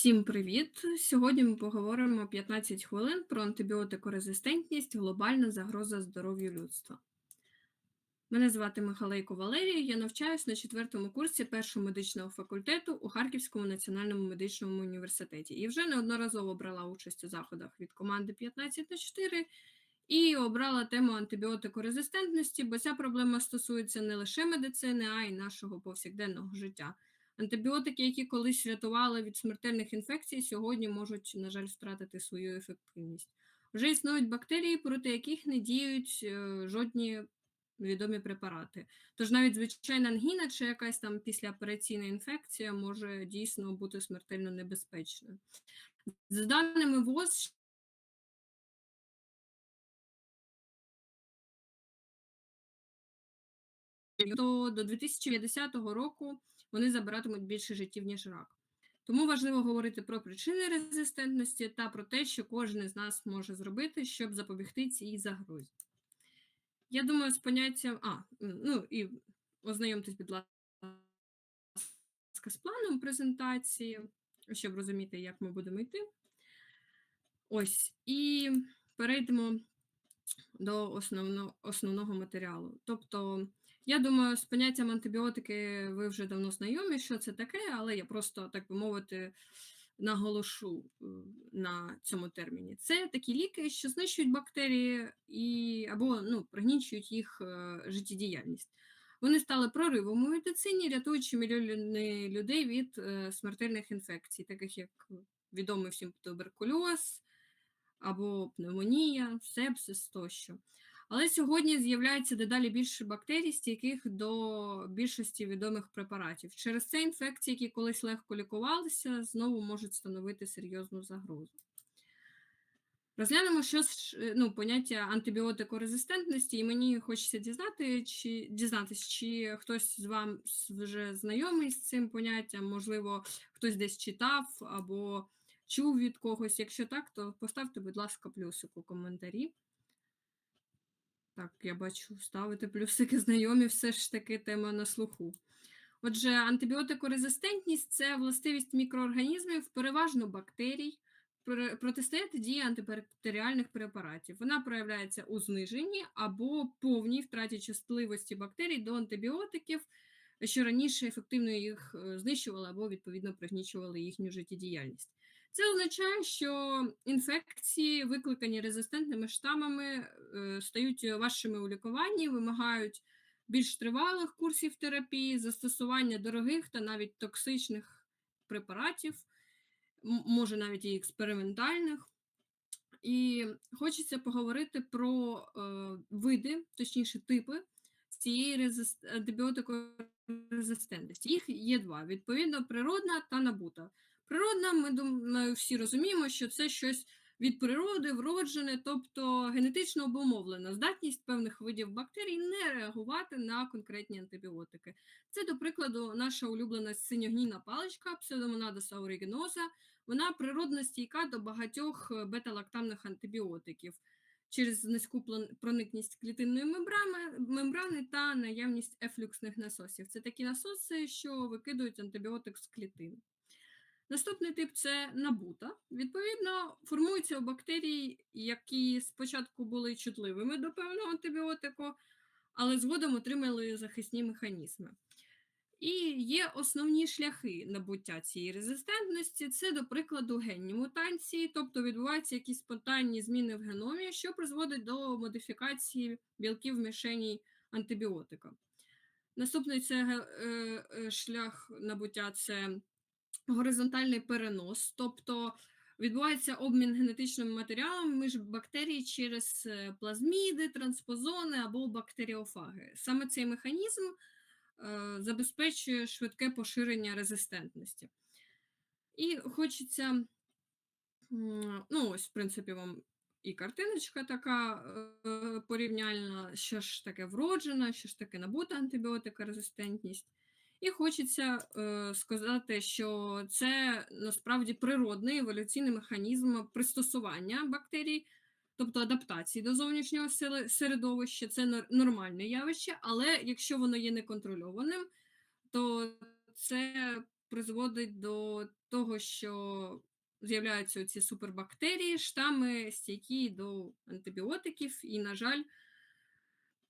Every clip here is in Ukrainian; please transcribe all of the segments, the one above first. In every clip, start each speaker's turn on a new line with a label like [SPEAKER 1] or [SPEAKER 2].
[SPEAKER 1] Всім привіт! Сьогодні ми поговоримо 15 хвилин про антибіотикорезистентність глобальна загроза здоров'ю людства. Мене звати Михалейко Валерія, я навчаюсь на четвертому курсі першого медичного факультету у Харківському національному медичному університеті і вже неодноразово брала участь у заходах від команди 15 на 4 і обрала тему антибіотикорезистентності, бо ця проблема стосується не лише медицини, а й нашого повсякденного життя. Антибіотики, які колись рятували від смертельних інфекцій, сьогодні можуть, на жаль, втратити свою ефективність. Вже існують бактерії, проти яких не діють е, жодні відомі препарати. Тож навіть звичайна ангіна чи якась там післяопераційна інфекція може дійсно бути смертельно небезпечною. За даними ВОЗ, то до 2050 року вони забиратимуть більше життів, ніж рак. Тому важливо говорити про причини резистентності та про те, що кожен з нас може зробити, щоб запобігти цій загрозі. Я думаю, з поняттям, а, ну і ознайомтесь, будь ласка, з планом презентації, щоб розуміти, як ми будемо йти. Ось, і перейдемо до основно, основного матеріалу. Тобто, я думаю, з поняттям антибіотики ви вже давно знайомі, що це таке, але я просто, так би мовити, наголошу е, на цьому терміні. Це такі ліки, що знищують бактерії і, або ну, пригнічують їх е, життєдіяльність. Вони стали проривом у медицині, рятуючи мільйони людей від е, смертельних інфекцій, таких як відомий всім туберкульоз, або пневмонія, сепсис тощо. Але сьогодні з'являється дедалі більше бактерій, стійких до більшості відомих препаратів. Через це інфекції, які колись легко лікувалися, знову можуть становити серйозну загрозу. Розглянемо, що ну, поняття антибіотикорезистентності, і мені хочеться дізнати, чи, дізнатися, чи хтось з вам вже знайомий з цим поняттям, можливо, хтось десь читав або чув від когось. Якщо так, то поставте, будь ласка, плюсик у коментарі. Так, я бачу, ставити плюсики знайомі, все ж таки тема на слуху. Отже, антибіотикорезистентність це властивість мікроорганізмів, переважно бактерій, протистояти дії антибактеріальних препаратів. Вона проявляється у зниженні або повній втраті частливості бактерій до антибіотиків, що раніше ефективно їх е, знищували або, відповідно, пригнічували їхню життєдіяльність. Це означає, що інфекції, викликані резистентними штамами, е, стають важчими у лікуванні, вимагають більш тривалих курсів терапії, застосування дорогих та навіть токсичних препаратів, може навіть і експериментальних. І хочеться поговорити про е, види, точніше, типи цієї резист... антибіотикорезистентності. Їх є два: відповідно, природна та набута. Природна, ми думаю, всі розуміємо, що це щось від природи, вроджене, тобто генетично обумовлена здатність певних видів бактерій не реагувати на конкретні антибіотики. Це, до прикладу, наша улюблена синьогнійна паличка псевдомонадоса ауригеноза, вона природно стійка до багатьох бета-лактамних антибіотиків. Через низьку проникність клітинної мембрани, мембрани та наявність ефлюксних насосів. Це такі насоси, що викидують антибіотик з клітин. Наступний тип це набута. Відповідно, формуються у бактерій, які спочатку були чутливими до певного антибіотику, але згодом отримали захисні механізми. І є основні шляхи набуття цієї резистентності це, до прикладу, генні мутації, тобто відбуваються якісь спонтанні зміни в геномі, що призводить до модифікації білків в мішені антибіотика. Наступний це е, е, шлях набуття це горизонтальний перенос, тобто відбувається обмін генетичним матеріалом між бактерій через е, плазміди, транспозони або бактеріофаги. Саме цей механізм е, забезпечує швидке поширення резистентності. І хочеться, ну, ось, в принципі, вам і картиночка така е, порівняльна, що ж таке вроджена, що ж таке набута антибіотика резистентність. І хочеться е, сказати, що це насправді природний еволюційний механізм пристосування бактерій, тобто адаптації до зовнішнього середовища, це нормальне явище, але якщо воно є неконтрольованим, то це призводить до того, що з'являються ці супербактерії, штами стійкі до антибіотиків, і, на жаль,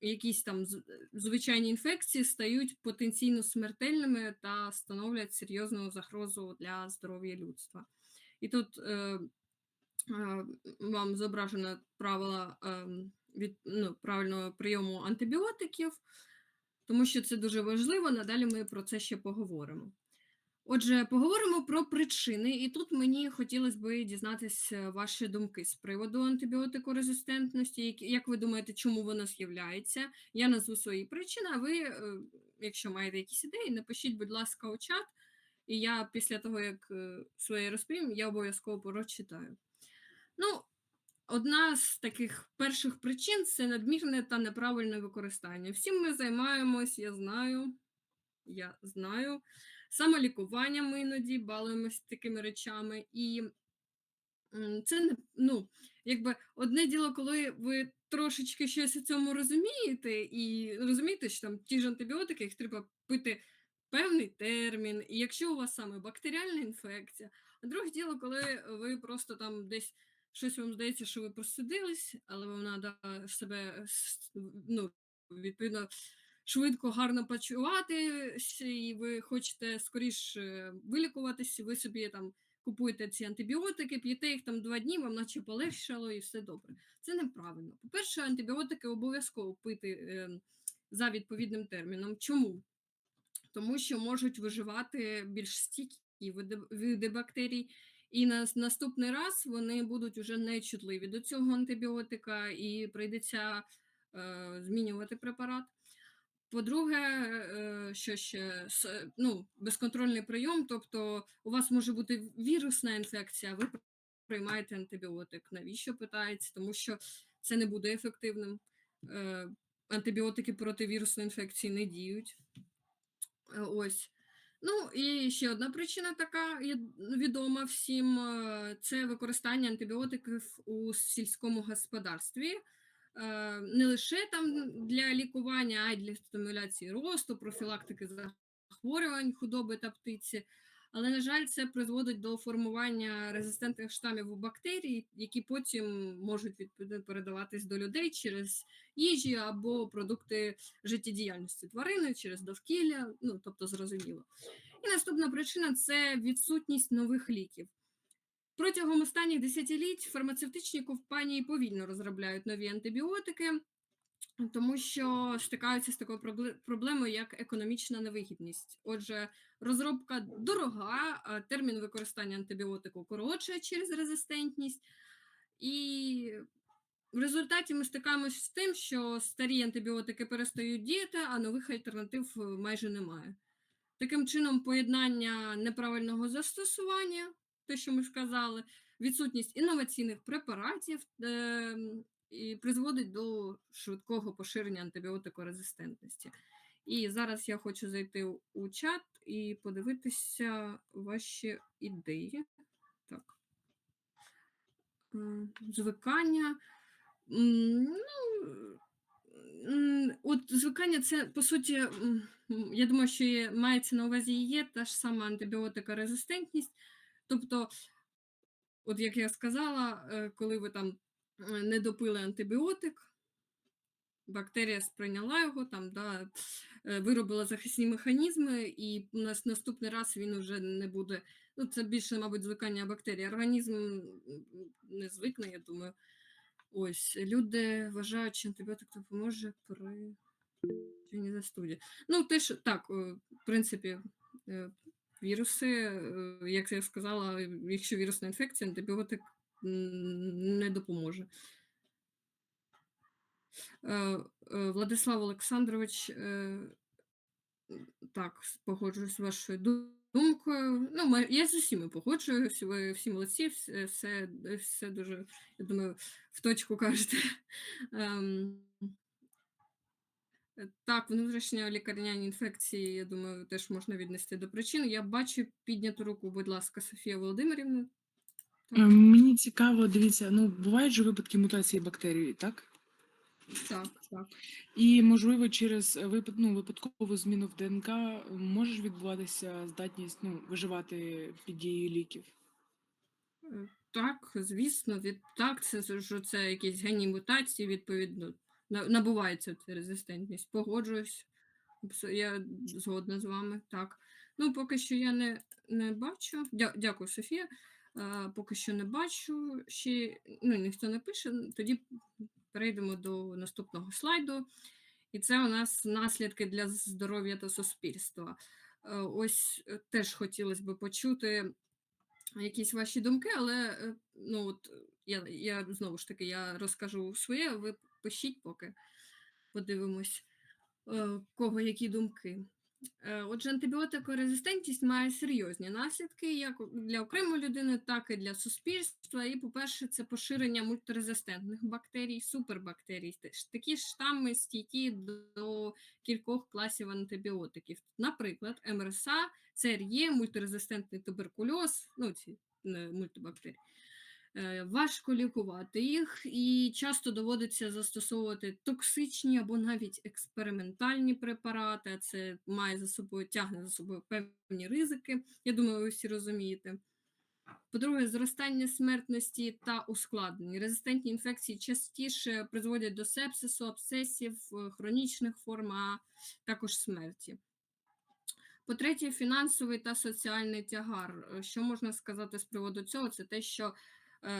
[SPEAKER 1] якісь там звичайні інфекції стають потенційно смертельними та становлять серйозну загрозу для здоров'я людства. І тут е, е, вам зображено правила ем, від ну, правильного прийому антибіотиків, тому що це дуже важливо. Надалі ми про це ще поговоримо. Отже, поговоримо про причини, і тут мені хотілося б дізнатися ваші думки з приводу антибіотикорезистентності. Як- Як ви думаєте, чому вона з'являється? Я назву свої причини, а ви, е, якщо маєте якісь ідеї, напишіть, будь ласка, у чат, і я після того, як е, своє розповім, я обов'язково прочитаю. Ну, одна з таких перших причин це надмірне та неправильне використання. Всім ми займаємось, я знаю, я знаю, самолікуванням іноді балуємось такими речами. І це не ну, якби одне діло, коли ви трошечки щось у цьому розумієте, і розумієте, що там ті ж антибіотики, їх треба пити певний термін, і якщо у вас саме бактеріальна інфекція, а друге діло, коли ви просто там десь щось вам здається, що ви просидились, але вам треба себе ну, відповідно швидко, гарно почуватися, і ви хочете скоріше вилікуватися, ви собі там купуєте ці антибіотики, п'єте їх там два дні, вам наче полегшало і все добре. Це неправильно. По-перше, антибіотики обов'язково пити е, за відповідним терміном. Чому? Тому що можуть виживати більш стійкі види, бактерій, і на наступний раз вони будуть уже нечутливі до цього антибіотика, і прийдеться е, змінювати препарат. По-друге, е, що ще ну, безконтрольний прийом, тобто у вас може бути вірусна інфекція, ви приймаєте антибіотик. Навіщо питається? Тому що це не буде ефективним. Е, Антибіотики проти вірусної інфекції не діють. Е, Ось. Ну і ще одна причина така відома всім: це використання антибіотиків у сільському господарстві. Е, Не лише там для лікування, а й для стимуляції росту, профілактики захворювань худоби та птиці. Але, на жаль, це призводить до формування резистентних штамів у бактерій, які потім можуть відповідно передаватись до людей через їжі або продукти життєдіяльності тварини через довкілля, ну тобто зрозуміло. І наступна причина це відсутність нових ліків. Протягом останніх десятиліть фармацевтичні компанії повільно розробляють нові антибіотики, тому що стикаються з такою проблемою, як економічна невигідність. Отже, розробка дорога, термін використання антибіотику коротше через резистентність. І в результаті ми стикаємось з тим, що старі антибіотики перестають діяти, а нових альтернатив е, майже немає. Таким чином, поєднання неправильного застосування, те, що ми сказали, відсутність інноваційних препаратів е, і призводить до швидкого поширення антибіотикорезистентності. І зараз я хочу зайти у- чат і подивитися ваші ідеї. Так. Звикання. Ну, от звикання це, по суті, я думаю, що мається на увазі є та ж сама антибіотикорезистентність. Тобто, от як я сказала, е, коли ви там е, не допили антибіотик, бактерія сприйняла його, там, да, е, виробила захисні механізми, і у нас наступний раз він вже не буде. Ну, це більше, мабуть, звикання бактерій. Організм не звикне, я думаю. Ось, люди вважають, що антибіотик допоможе при застуді. Ну, теж так, в принципі, віруси, е, як я сказала, якщо вірусна інфекція, антибіотик не допоможе. Е, е, Владислав Олександрович, так, погоджуюсь з вашою думкою. Ну, я з усіма погоджуюсь, ви всі молодці, все, все, все дуже, я думаю, в точку кажете. Ем, Так, внутрішня лікарняні інфекції, я думаю, теж можна віднести до причин. Я бачу підняту руку, будь ласка, Софія Володимирівна.
[SPEAKER 2] Е, Мені цікаво, дивіться, ну бувають же випадки мутації бактерій, так?
[SPEAKER 1] Так, так.
[SPEAKER 2] І, можливо, через випад ну, випадкову зміну в ДНК може відбуватися здатність, ну, виживати під дією ліків?
[SPEAKER 1] Е, так, звісно, від так, це ж це якісь генні мутації, відповідно, набувається ця резистентність. Погоджуюсь. Я згодна з вами, так. Ну, поки що я не не бачу. Дя дякую, Софія. Е, поки що не бачу ще, ну, ніхто не пише, тоді перейдемо до наступного слайду. І це у нас наслідки для здоров'я та суспільства. Ось е, теж хотілося б почути якісь ваші думки, але е, ну, от, я я знову ж таки я розкажу своє, ви пишіть, поки подивимось, е, кого які думки. Е, отже, антибіотикорезистентність має серйозні наслідки як для окремої людини, так і для суспільства. І, по-перше, це поширення мультирезистентних бактерій, супербактерій, такі штами стійкі до кількох класів антибіотиків. Наприклад, МРСА, ЦРЄ, мультирезистентний туберкульоз, ну ці мультибактерії. Е, важко лікувати їх, і часто доводиться застосовувати токсичні або навіть експериментальні препарати. Це має за собою тягне за собою певні ризики. Я думаю, ви всі розумієте. По-друге, зростання смертності та ускладнень. Резистентні інфекції частіше призводять до сепсису, абсцесів, е, хронічних форм, а також смерті. По-третє, фінансовий та соціальний тягар. Е, що можна сказати з приводу цього? Це те, що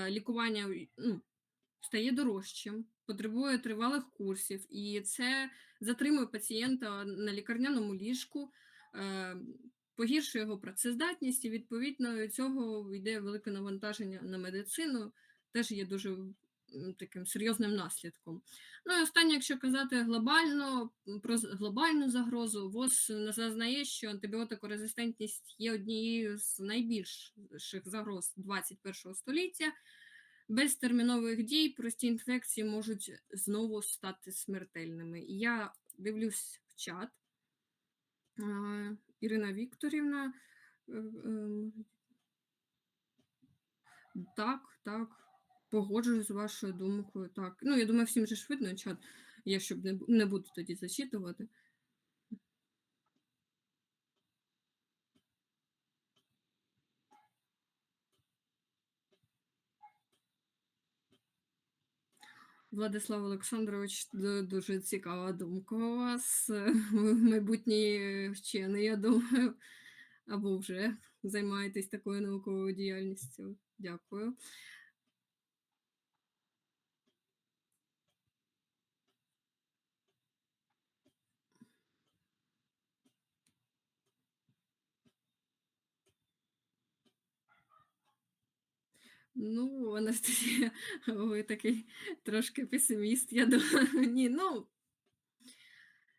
[SPEAKER 1] лікування ну, стає дорожчим, потребує тривалих курсів, і це затримує пацієнта на лікарняному ліжку, е, погіршує його працездатність, і відповідно цього йде велике навантаження на медицину, теж є дуже таким серйозним наслідком. Ну і останнє, якщо казати глобально про глобальну загрозу, ВОЗ зазнає, що антибіотикорезистентність є однією з найбільших загроз 21 століття. Без термінових дій прості інфекції можуть знову стати смертельними. Я дивлюсь в чат. Ірина Вікторівна. Е, ем, так, так. Погоджуюсь з вашою думкою, так. Ну, я думаю, всім же ж чат. Я щоб не не буду тоді зачитувати. Владислав Олександрович, дуже цікава думка у вас. Майбутній вчений, я думаю, або вже займаєтесь такою науковою діяльністю. Дякую. Ну, Анастасія, ви такий трошки песиміст, я думаю. Ні, ну,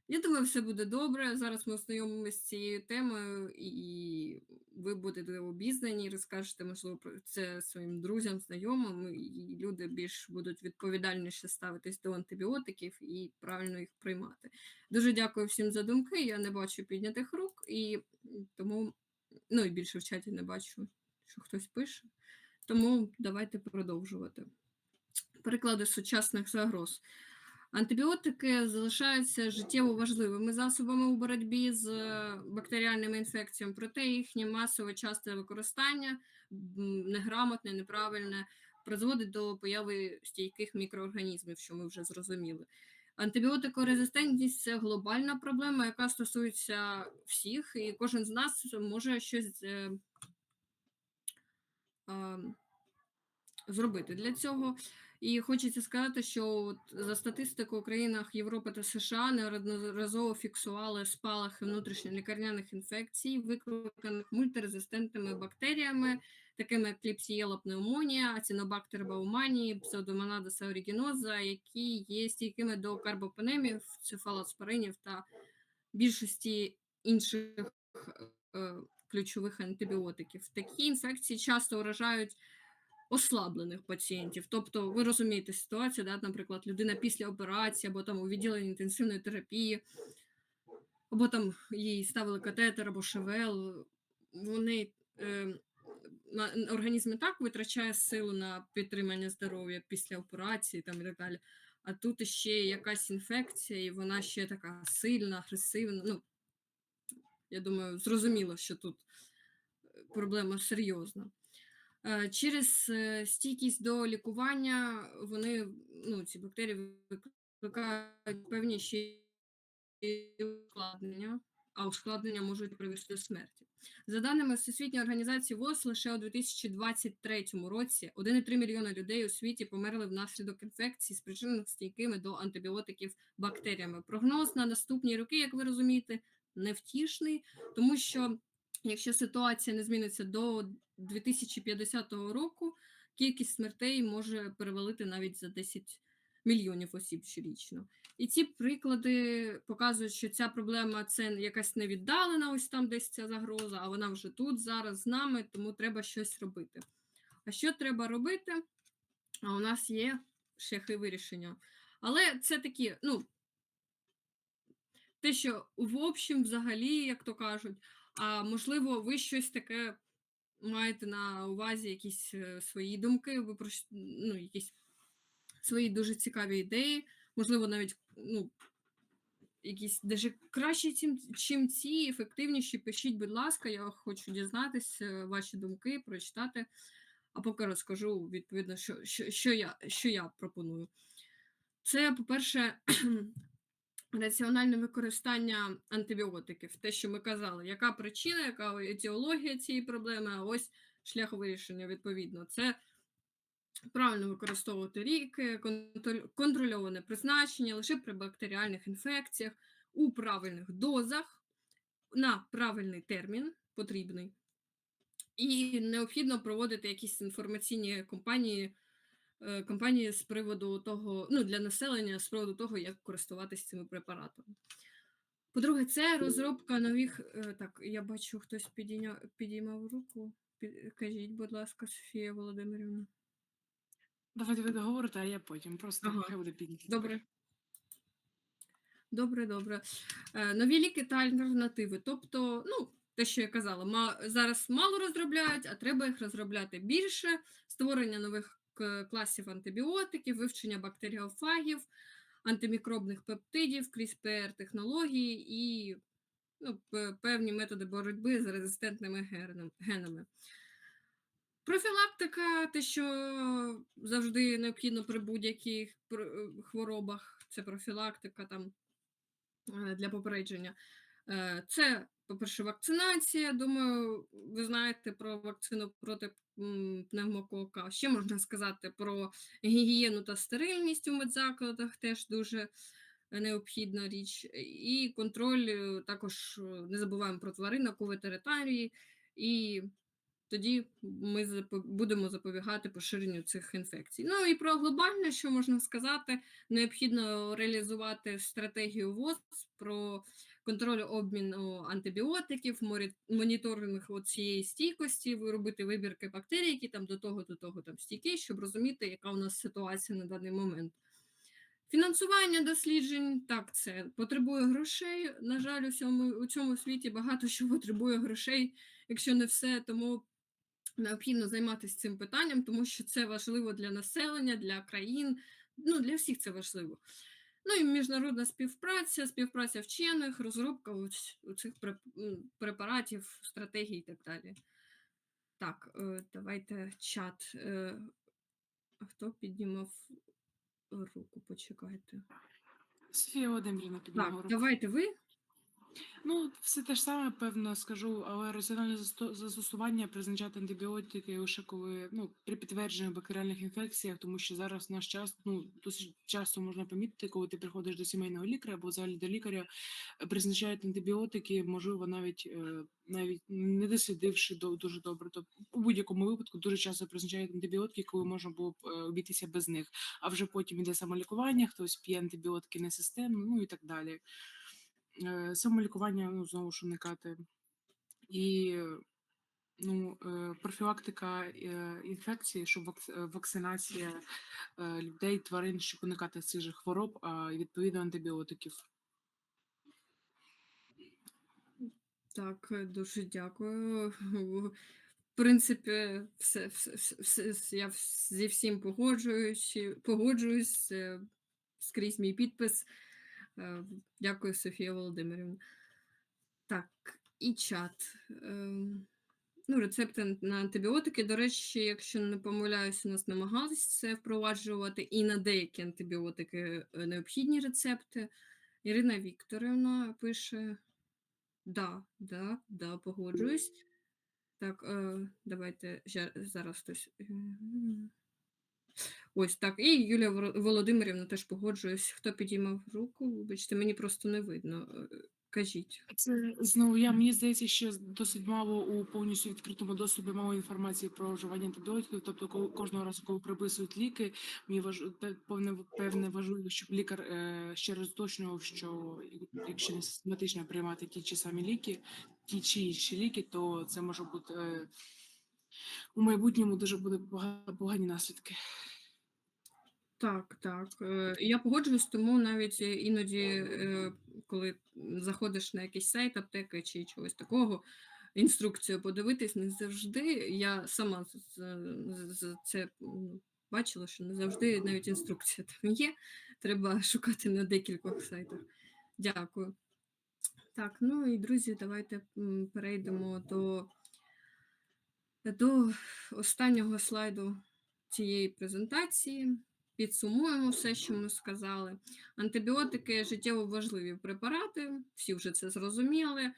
[SPEAKER 1] я думаю, все буде добре. Зараз ми ознайомимося з цією темою, і ви будете обізнані, розкажете, можливо, про це своїм друзям, знайомим, і люди більш будуть відповідальніше ставитись до антибіотиків і правильно їх приймати. Дуже дякую всім за думки. Я не бачу піднятих рук, і тому ну і більше в чаті не бачу, що хтось пише. Тому давайте продовжувати. Приклади сучасних загроз. Антибіотики залишаються життєво важливими засобами у боротьбі з е, бактеріальними інфекціями, проте їхнє масове часте використання, неграмотне, неправильне, призводить до появи стійких мікроорганізмів, що ми вже зрозуміли. Антибіотикорезистентність це глобальна проблема, яка стосується всіх, і кожен з нас може щось е, зробити для цього. І хочеться сказати, що от за статистикою у країнах Європи та США неодноразово фіксували спалахи внутрішньолікарняних інфекцій, викликаних мультирезистентними бактеріями, такими як кліпсієла пневмонія, ацінобактер бауманії, псевдомонадоса орігіноза, які є стійкими до карбопенемів, цефалоспоринів та більшості інших е, ключових антибіотиків. Такі інфекції часто вражають ослаблених пацієнтів. Тобто, ви розумієте ситуацію, да, наприклад, людина після операції або там у відділенні інтенсивної терапії, або там їй ставили катетер або ШВЛ, вони е, організм і так витрачає силу на підтримання здоров'я після операції там і так далі. а тут іще якась інфекція, і вона ще така сильна, агресивна. Ну, я думаю, зрозуміло, що тут е, проблема серйозна. Е, Через е, стійкість до лікування вони, ну, ці бактерії викликають певні ще ускладнення, а ускладнення можуть привести до смерті. За даними Всесвітньої організації ВОЗ, лише у 2023 році 1,3 мільйона людей у світі померли внаслідок інфекцій, спричинених стійкими до антибіотиків бактеріями. Прогноз на наступні роки, як ви розумієте, невтішний, тому що якщо ситуація не зміниться до 2050 року, кількість смертей може перевалити навіть за 10 мільйонів осіб щорічно. І ці приклади показують, що ця проблема це якась невіддалена, ось там десь ця загроза, а вона вже тут, зараз з нами, тому треба щось робити. А що треба робити? А у нас є шляхи вирішення. Але це такі, ну, те, що в общем, взагалі, як то кажуть, а можливо, ви щось таке маєте на увазі, якісь е, свої думки, ви про ну, якісь свої дуже цікаві ідеї, можливо, навіть ну, якісь даже кращі, чим, чим ці, ефективніші. Пишіть, будь ласка, я хочу дізнатися ваші думки, прочитати. А поки розкажу відповідно, що, що, що, я, що я пропоную. Це, по-перше, раціональне використання антибіотиків. Те, що ми казали, яка причина, яка етіологія цієї проблеми, а ось шлях вирішення відповідно. Це правильно використовувати контроль- контрольоване призначення лише при бактеріальних інфекціях у правильних дозах на правильний термін потрібний. І необхідно проводити якісь інформаційні кампанії, е, кампанії з приводу того, ну, для населення з приводу того, як користуватися цими препаратами. По-друге, це розробка нових. е, Так, я бачу, хтось підійня- підіймав руку. Кажіть, будь ласка, Софія Володимирівна.
[SPEAKER 2] Давайте ви договорите, а я потім. Просто
[SPEAKER 1] Ага.
[SPEAKER 2] хай буде підняти.
[SPEAKER 1] Добре. Добре, добре. Е, нові ліки та альтернативи. Тобто, ну, те, що я казала, зараз мало розробляють, а треба їх розробляти більше. Створення нових класів антибіотиків, вивчення бактеріофагів, антимікробних пептидів, CRISPR технології і ну, певні методи боротьби з резистентними генами. Профілактика, те, що завжди необхідно при будь-яких хворобах, це профілактика там е, для попередження. Е, Це, по-перше, вакцинація. Думаю, ви знаєте про вакцину проти пневмокока. Ще можна сказати про гігієну та стерильність у медзакладах, теж дуже необхідна річ. І контроль е, також е, не забуваємо про тваринок у ветеринарії. І тоді ми будемо запобігати поширенню цих інфекцій. Ну і про глобальне, що можна сказати, необхідно реалізувати стратегію ВОЗ про контроль обміну антибіотиків, моніторинг цієї стійкості, робити вибірки бактерій, які там до того, до того там стійкі, щоб розуміти, яка у нас ситуація на даний момент. Фінансування досліджень, так, це потребує грошей. На жаль, у цьому, у цьому світі багато що потребує грошей, якщо не все, тому необхідно займатися цим питанням, тому що це важливо для населення, для країн, ну для всіх це важливо. Ну і міжнародна співпраця, співпраця вчених, розробка цих препаратів, стратегій і так далі. Так, е, давайте чат. Е, А хто піднімав руку? Почекайте.
[SPEAKER 2] Софія Володимирівна підняла
[SPEAKER 1] Так, давайте ви.
[SPEAKER 2] Ну, все те ж саме, певно, скажу, але раціональне засто- застосування призначати антибіотики лише коли ну, при підтверджених бактеріальних інфекціях, тому що зараз в наш час ну, досить часто можна помітити, коли ти приходиш до сімейного лікаря або взагалі до лікаря, е, призначають антибіотики, можливо, навіть е, навіть не дослідивши до- дуже добре. Тобто у будь-якому випадку дуже часто призначають антибіотики, коли можна було б е, обійтися без них. А вже потім іде самолікування, хтось п'є антибіотики несистемно, ну і так далі самолікування, ну, знову ж уникати. І ну, е, профілактика е, інфекції, щоб е, вакцинація людей, тварин, щоб уникати цих хвороб, а відповідно антибіотиків.
[SPEAKER 1] Так, дуже дякую. В принципі, все, все, все, я зі всім погоджуюсь, погоджуюсь. скрізь мій підпис. Е, Дякую, Софія Володимирівна. Так, і чат. Ем, Ну, рецепти на антибіотики. До речі, якщо не помиляюсь, у нас намагалися це впроваджувати, і на деякі антибіотики е, необхідні рецепти. Ірина Вікторівна пише: да, да, да, погоджуюсь. Так, е, давайте зараз хтось. Ось так. І Юлія Володимирівна теж погоджуюсь. Хто підіймав руку? Вибачте, мені просто не видно. Е, Кажіть.
[SPEAKER 2] Це знову я мені здається, що досить мало у повністю відкритому доступі мало інформації про вживання антибіотиків. Тобто, коли кожного разу, коли приписують ліки, мені важ певне певне важливо, щоб лікар е, ще раз уточнював, що якщо не систематично приймати ті чи самі ліки, ті чи інші ліки, то це може бути е, у майбутньому дуже буде погані наслідки.
[SPEAKER 1] Так, так. Е, Я погоджуюсь, тому навіть е, іноді, е, коли заходиш на якийсь сайт аптеки чи чогось такого, інструкцію подивитись не завжди. Я сама це бачила, що не завжди навіть інструкція там є. Треба шукати на декількох сайтах. Дякую. Так, ну і друзі, давайте перейдемо до, до останнього слайду цієї презентації. Підсумуємо все, що ми сказали. Антибіотики життєво важливі препарати, всі вже це зрозуміли.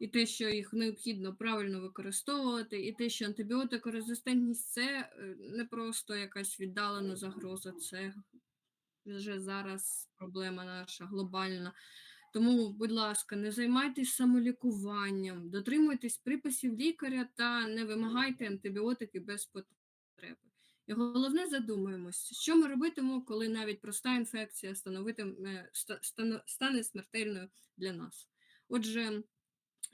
[SPEAKER 1] І те, що їх необхідно правильно використовувати, і те, що антибіотикорезистентність це е, не просто якась віддалена загроза, це вже зараз проблема наша глобальна. Тому, будь ласка, не займайтесь самолікуванням, дотримуйтесь приписів лікаря та не вимагайте антибіотики без потреби. І головне задумаємось, що ми робитимемо, коли навіть проста інфекція стане смертельною для нас. Отже,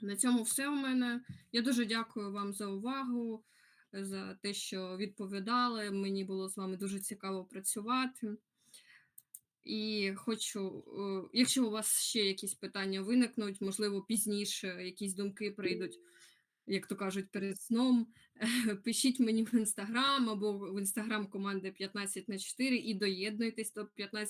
[SPEAKER 1] на цьому все у мене. Я дуже дякую вам за увагу, за те, що відповідали. Мені було з вами дуже цікаво працювати. І хочу, е, якщо у вас ще якісь питання виникнуть, можливо, пізніше якісь думки прийдуть, як то кажуть, перед сном, пишіть мені в інстаграм або в інстаграм команди 15 на 4 і доєднуйтесь до 15